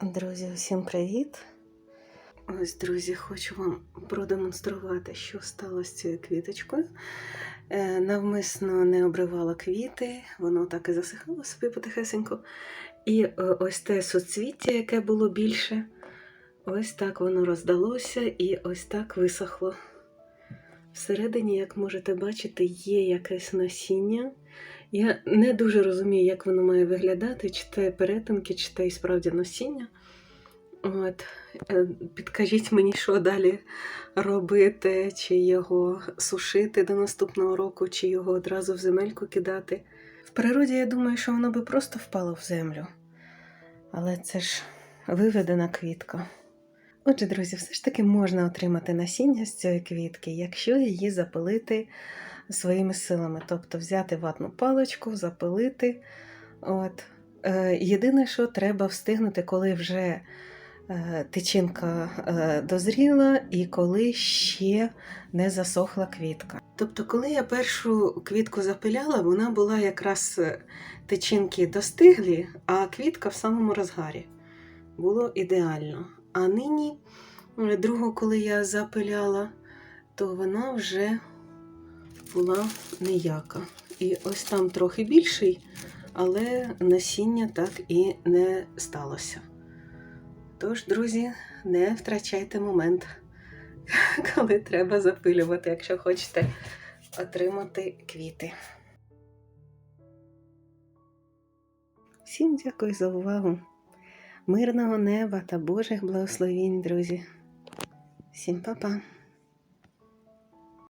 Друзі, всім привіт! Ось, друзі, хочу вам продемонструвати, що сталося з цією квіточкою. Е, навмисно не обривала квіти, воно так і засихало собі потихесенько. І е, ось те суцвіття, яке було більше, ось так воно роздалося і ось так висохло. Всередині, як можете бачити, є якесь насіння. Я не дуже розумію, як воно має виглядати, чи те перетинки, чи те і справді насіння. От. е, Підкажіть мені, що далі робити, чи його сушити до наступного року, чи його одразу в земельку кидати. В природі я думаю, що воно би просто впало в землю. Але це ж виведена квітка. Отже, друзі, все ж таки можна отримати насіння з цієї квітки, якщо її запилити своїми силами. Тобто взяти ватну паличку, запилити. От. Е, єдине, що треба встигнути, коли вже е, тичинка е, дозріла і коли ще не засохла квітка. Тобто, коли я першу квітку запиляла, вона була якраз тичинки достиглі, а квітка в самому розгарі. Було ідеально. А нині, е, другу, коли я запиляла, то вона вже була ніяка. І ось там трохи більший, але насіння так і не сталося. Тож, друзі, не втрачайте момент, коли треба запилювати, якщо хочете отримати квіти. Всім дякую за увагу. Мирного неба та Божих благословінь, друзі. Всім па-па!